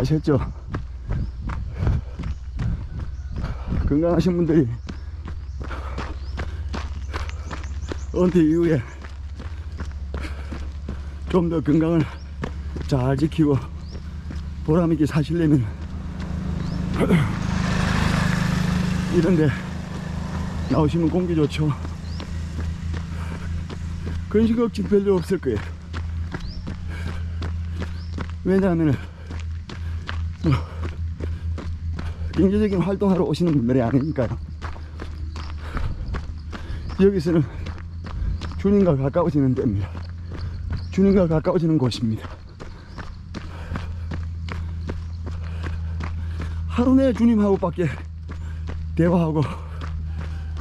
아셨죠? 건강하신 분들이 은퇴 이후에 좀 더 건강을 잘 지키고 보람있게 사시려면 이런데 나오시면 공기 좋죠. 근식 걱정 별로 없을 거예요. 왜냐하면 뭐, 경제적인 활동하러 오시는 분들이 아니니까요. 여기서는 주님과 가까워지는 데입니다. 주님과 가까워지는 곳입니다. 하루 내 주님하고 밖에 대화하고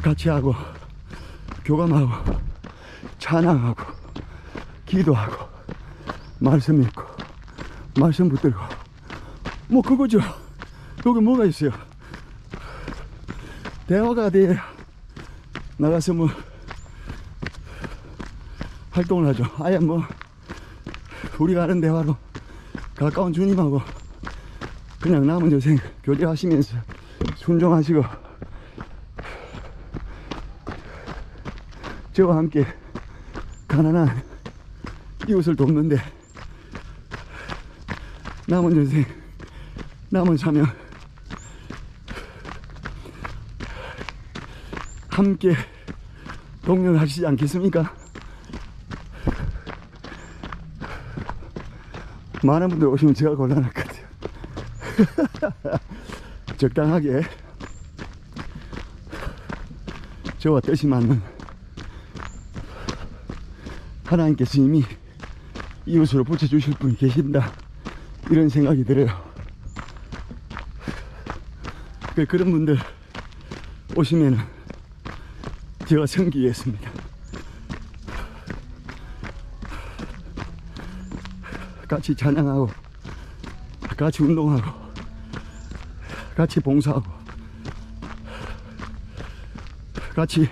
같이 하고 교감하고 찬양하고 기도하고 말씀 읽고 말씀 붙들고 뭐 그거죠. 여기 뭐가 있어요? 대화가 돼야 나가서 뭐 활동을 하죠. 아예 뭐 우리가 하는 대화로 가까운 주님하고 그냥 남은 여생 교제하시면서 순종하시고 저와 함께 가난한 이웃을 돕는데 남은 여생 남은 사명 함께 동력하시지 않겠습니까? 많은 분들 오시면 제가 곤란할 것 같아요. 적당하게 저와 뜻이 맞는 하나님께서 이미 이웃으로 붙여주실 분이 계신다. 이런 생각이 들어요. 그- 그런 분들 오시면 제가 섬기겠습니다. 같이 찬양하고, 같이 운동하고, 같이 봉사하고, 같이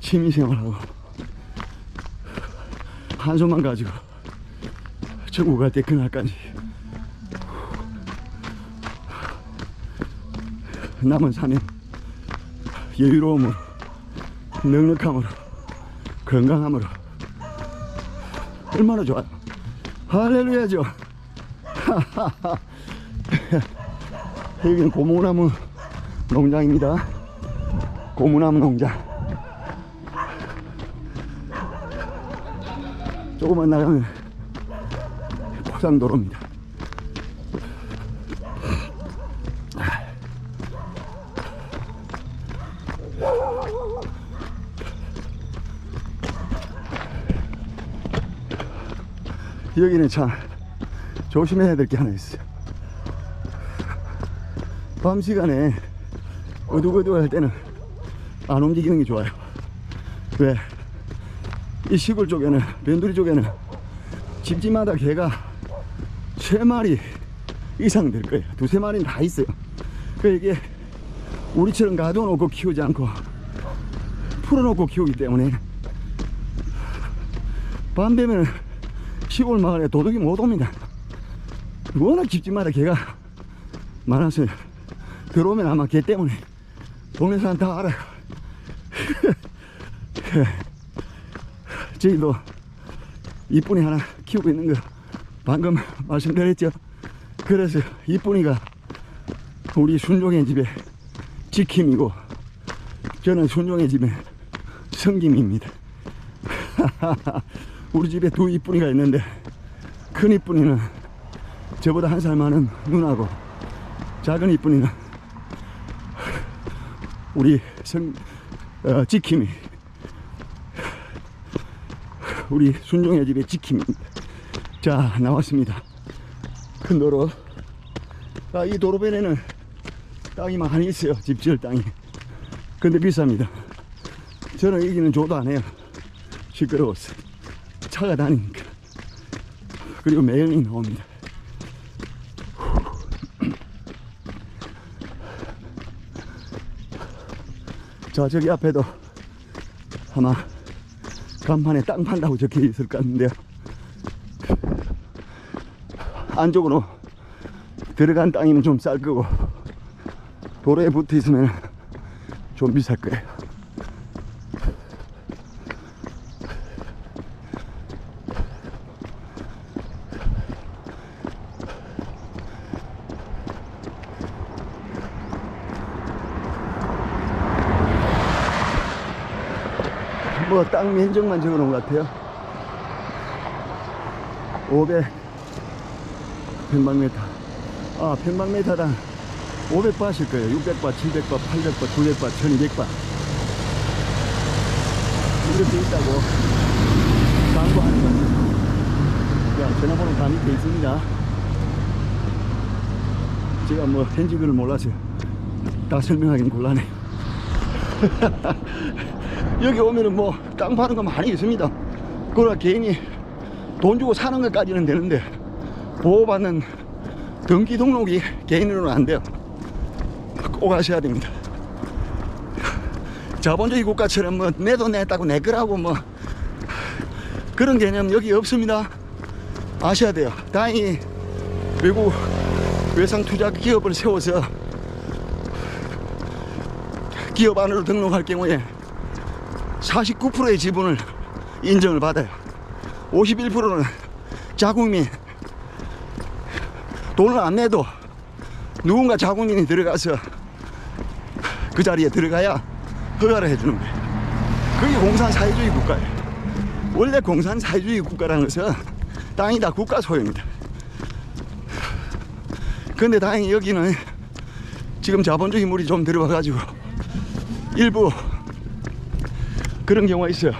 취미생활하고, 한 손만 가지고 천국 갈때 그날까지 남은 사명 여유로움으로 넉넉함으로 건강함으로. 얼마나 좋아요. 할렐루야죠 여기는 고무나무 농장입니다. 고무나무 농장. 조금만 나가면 포상도로입니다. 여기는 참 조심해야 될 게 하나 있어요. 밤 시간에 어둑어둑할 때는 안 움직이는 게 좋아요. 왜? 이 시골 쪽에는 변두리 쪽에는 집집마다 개가 세 마리 이상 될 거예요. 두세 마리는 다 있어요. 그 이게 우리처럼 가둬놓고 키우지 않고 풀어놓고 키우기 때문에 밤 되면 시골 마을에 도둑이 못 옵니다. 워낙 집집마다 개가 많아서 들어오면 아마 개 때문에 동네 사람 다 알아요. 저희도 이쁜이 하나 키우고 있는 거 방금 말씀드렸죠. 그래서 이쁜이가 우리 순종의 집의 지킴이고 저는 순종의 집의 성김입니다. 우리 집에 두 이쁜이가 있는데 큰 이쁜이는 저보다 한 살 많은 누나고 작은 이쁜이는 우리 성 어, 지킴이 우리 순종의 집의 지킴입니다. 자, 나왔습니다. 큰 도로. 아, 이 도로변에는 땅이 많이 있어요. 집 지을 땅이. 근데 비쌉니다. 저는 여기는 줘도 안 해요. 시끄러워서. 차가 다니니까. 그리고 매연이 나옵니다. 자, 저기 앞에도 아마 간판에 땅 판다고 적혀 있을 것 같은데요. 안쪽으로 들어간 땅이면 좀 쌀 거고 도로에 붙어 있으면 좀 비쌀 거예요. 뭐 땅 면적만 적어 놓은 것 같아요. 500 평방미터. 아, 평방미터당 500바실 거예요. 600바, 700바, 800바, 900바, 1200바. 이렇게 있다고 광고하는 거죠. 야, 전화번호 다 밑에 있습니다. 제가 뭐 현지글을 몰라서 다 설명하기는 곤란해요. 여기 오면은 뭐 땅 파는 거 많이 있습니다. 그러나 개인이 돈 주고 사는 것까지는 되는데 보호받는 등기 등록이 개인으로는 안 돼요. 꼭 하셔야 됩니다. 자본주의 국가처럼 뭐 내도 냈다고 내 거라고 뭐 그런 개념 여기 없습니다. 아셔야 돼요. 다행히 외국 외상 투자 기업을 세워서 기업 안으로 등록할 경우에 49%의 지분을 인정을 받아요. 51%는 자국민 돈을 안 내도 누군가 자국민이 들어가서 그 자리에 들어가야 허가를 해주는 거예요. 그게 공산사회주의 국가예요. 원래 공산사회주의 국가라는 것은 땅이 다 국가 소유입니다. 근데 다행히 여기는 지금 자본주의 물이 좀 들어와 가지고 일부 그런 경우가 있어요.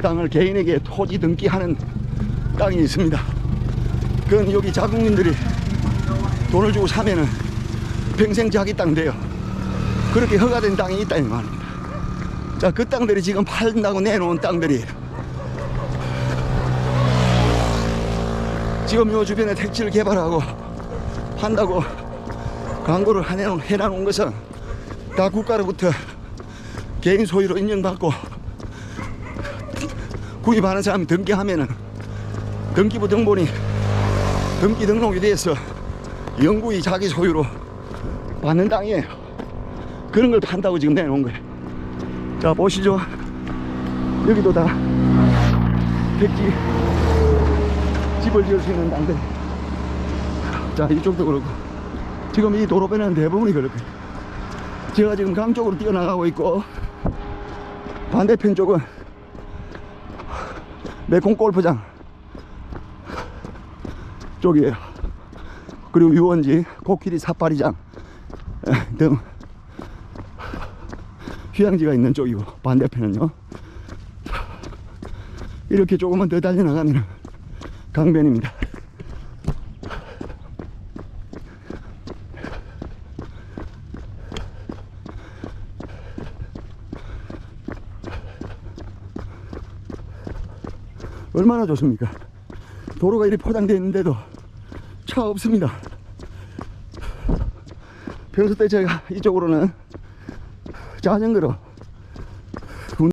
땅을 개인에게 토지 등기하는 땅이 있습니다. 그건 여기 자국민들이 돈을 주고 사면은 평생 자기 땅 돼요. 그렇게 허가된 땅이 있다 이 말입니다. 자, 그 땅들이 지금 팔린다고 내놓은 땅들이 지금 요 주변에 택지를 개발하고 판다고 광고를 해놓은 것은 다 국가로부터 개인 소유로 인정받고 구입하는 사람이 등기하면은 등기부 등본이 등기 등록이 돼서 영구히 자기 소유로 받는 땅이에요. 그런 걸 판다고 지금 내놓은 거예요. 자 보시죠. 여기도 다 택지 집을 지을 수 있는 땅들. 자 이쪽도 그렇고 지금 이 도로변은 대부분이 그렇고 제가 지금 강 쪽으로 뛰어나가고 있고 반대편 쪽은 메콩 골프장 쪽이에요. 그리고 유원지, 코끼리 사파리장 에, 등 휴양지가 있는 쪽이고 반대편은요. 이렇게 조금만 더 달려나가면 강변입니다. 얼마나 좋습니까? 도로가 이렇게 포장되어 있는데도 차 없습니다. 평소 때 제가 이쪽으로는 자전거로